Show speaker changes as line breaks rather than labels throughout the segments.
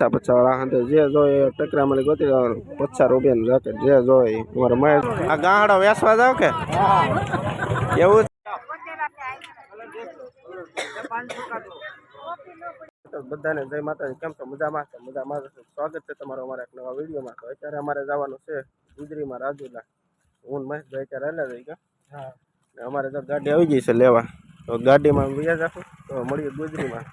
પચાસ પચાસ વાળા જે જોઈએ ટકરા મળી ગોતી લેવાનું. પચાસ રૂપિયાનું જાકેટ જે જોઈએ મારે તમારે મહેશ આ ગાંડો વેસવા જાવ કે? એવું બધાને જય માતાજી. કેમ છો? મજામાં છે? મજામાં સ્વાગત છે તમારો અમારા એક નવા વિડીયોમાં. તો અત્યારે અમારે જવાનું છે ગુજરીમાં રાજુલા. હું મહેશ મહેશભાઈ અત્યારે અલગ રહી ગયા ને અમારે તો ગાડી આવી ગઈ છે લેવા. તો ગાડીમાં વ્યાજ જાશું તો મળીએ ગુજરીમાં.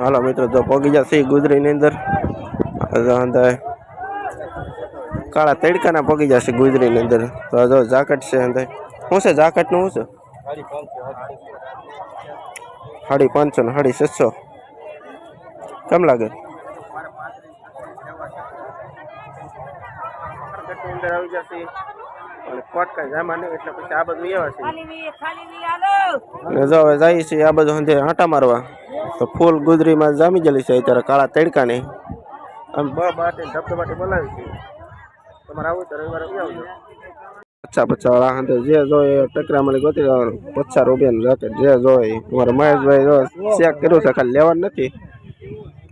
હાલો મિત્રો તો પગી જશે ગુજરીની અંદર. તો અંદર કાળા તડકાના પગી જશે ગુજરીની અંદર. તો જો જાકેટ છે અંદર. શું છે જાકેટનું શું છે? સાડી પાંચસો ને સાડી છસો. કેમ લાગે? અંદર આવી જશે અને કોટ કઈ એટલે પછી આ બધું એવા છે. જો હવે જાય છે આ બધું હંધે આંટા મારવા. તો ફૂલ ગુજરીમાં જામી ગયેલી છે અત્યારે કાળા તડકાની આમ બ બાટી ધબધબાટી બોલાવી છે. તમારે આવું તો રવિવારે આવજો. પચાસ પચાસ વાળા હાથે જે જોઈએ ટકરા મળી ગોતી લેવાનું પચાસ રૂપિયાનું જાકેટ જે જોઈએ. અમારા મહેશભાઈ જો ચેક કર્યું છે ખાલી લેવાનું નથી.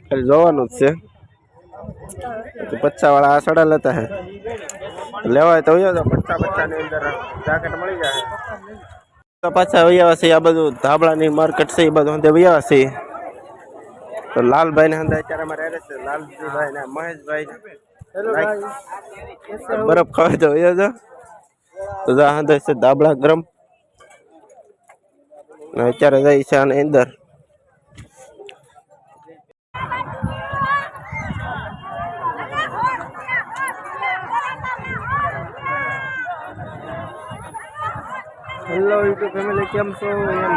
ખાલી જોવાનું જ છે. પચાસ વાળા આ સડા લેતા હે. લેવાય તો હોય તો પચાસ પચાસની અંદર જાકેટ મળી જાય. તો પાછા વૈયા છે આ બધું ધાબળાની માર્કેટ છે એ બધું અંતે વૈયા છે તો લાલભાઈ ને અંદર અત્યારે અમારે રહે છે લાલજીભાઈ ને મહેશભાઈ બરફ ખાવે તો વૈયા છો તો જા અંદર છે ધાબળા ગરમ. ને અત્યારે જાય છે આની અંદર. હેલો યુટ્યુબ ફેમિલી કેમ છો? એમ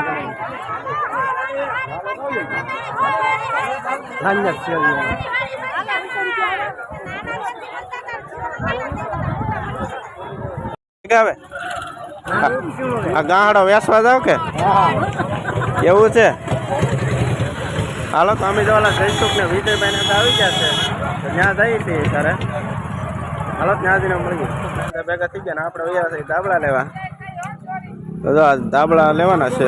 છે આવે આ ગાહડો વેસવા જાવ કે? એવું છે? હાલો તો અમે જવાલા જઈશું ને વિજયભાઈ ને આવી ગયા છે. ત્યાં જઈએ છીએ ત્યારે હાલો ત્યાં જઈને મળીએ. ભેગા થઈ ગયા ને આપણે વૈયા દાબડા લેવા. તો દાબળા આ દાબડા લેવાના છે.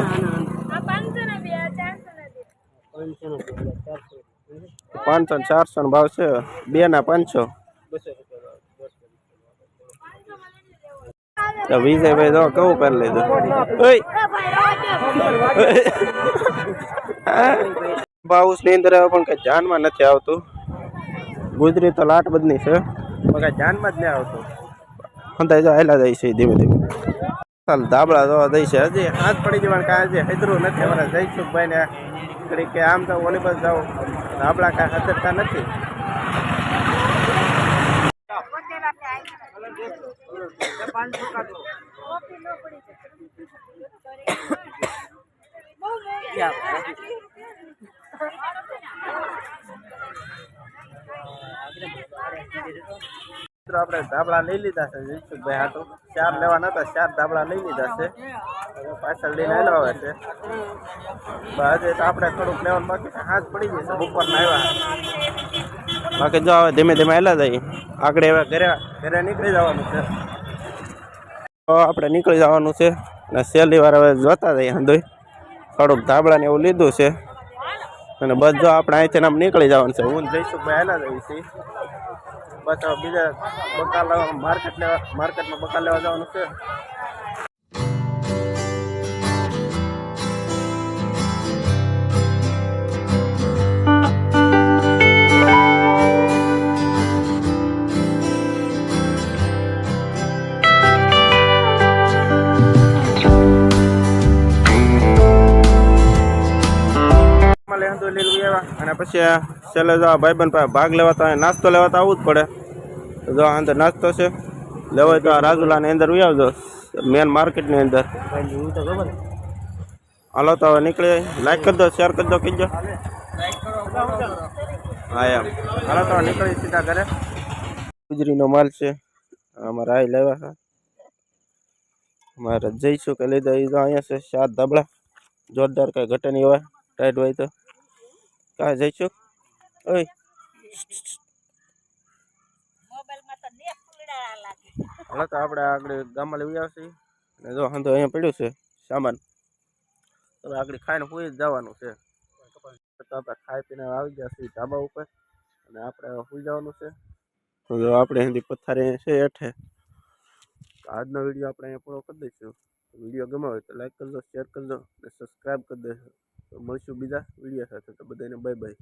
પાંચસો ને ચારસો નો ભાવ છે. બે ના પાંચસો. તો વિજયભાઈ તો કેવું પહેરી લીધું? ઓય. હાઉસની અંદર પણ કઈ જાનમાં નથી આવતું. ગુજરી તો લાટ બધની છે. પણ કઈ જાનમાં જ નહીં આવતું. હંતાઈ જો જાય છે ધીમે ધીમે. ચાલ ધાબળા જોવા દઈ હજી હાથ પડી જવાનું કાંઈ હજી હૈદરું નથી. અમારા જયસુખભાઈ ને ઘડી કે આમ તો ઓલી બાજુ જાઓ ધાબળા કાંઈ હજરતા નથી. મિત્રો, આપણે ધાબળા લઈ લીધા છે જયસુખભાઈ તો ચાર લેવા નતા, ચાર ધાબળા લઈ લીધા છે. પાછળ લઈને આવે છે. બસ તો આપણે થોડુંક લેવાનું બાકી હાથ પડી જશે બપોરના આવ્યા. બાકી જો હવે ધીમે ધીમે આવેલા જઈએ આગળ એવા ઘરે ઘરે નીકળી જવાનું છે. તો આપણે નીકળી જવાનું છે. અને સહેલી વાર હવે જોતા જઈએ હંધોઈ. થોડુંક ધાબળા ને એવું લીધું છે. અને બસ જો આપણે અહીંથી આમ નીકળી જવાનું છે. હું જઈશું જઈએ છીએ. બસ બીજા બકા માર્કેટ લેવા માર્કેટમાં બકા લેવા જવાનું છે. આવ્યા અને પછી આ છેલ્લે જો આ ભાઈબંધ પાસે ભાગ લેવા તો અહીંયા નાસ્તો લેવા તો આવવું જ પડે. તો જો આ અંદર નાસ્તો છે. લેવાય તો આ રાજુલાની અંદર ઉઈ આવજો. મેન માર્કેટની અંદર. હાલો તો હવે નીકળી. લાઈક કરી દો શેર કરી દો કીજો હા એમ. હાલો તો હવે નીકળી સીધા ઘરે. ગુજરીનો માલ છે. અમારા આઈ લેવા છે. અમારે જઈશું કે લીધા. એ તો અહીંયા છે સાત ધાબળા. જોરદાર કઈ ઘટે નહીં હોય. ટાઈટ હોય તો. કાંઈ જઈશું ઓય હાલો તો આપણે આગળ ગામમાં લઈ આવશે ને જો વાંધો અહીંયા પડ્યું છે સામાન હવે આગળ ખાઈને પૂરી જ જવાનું છે તો આપણે ખાઈ પીને આવી ગયા છીએ ધાબા ઉપર અને આપણે હવે સુઈ જવાનું છે તો જો આપણે હિન્દી પથારી છે હેઠે આજનો વીડિયો આપણે અહીંયા પૂરો કરી દઈશું વીડિયો ગમ્યો હોય તો લાઈક કરજો શેર કરજો અને સબસ્ક્રાઈબ કરી દેજો મળીશું બીજા વીડિયો સાથે. તો બધાને બાય બાય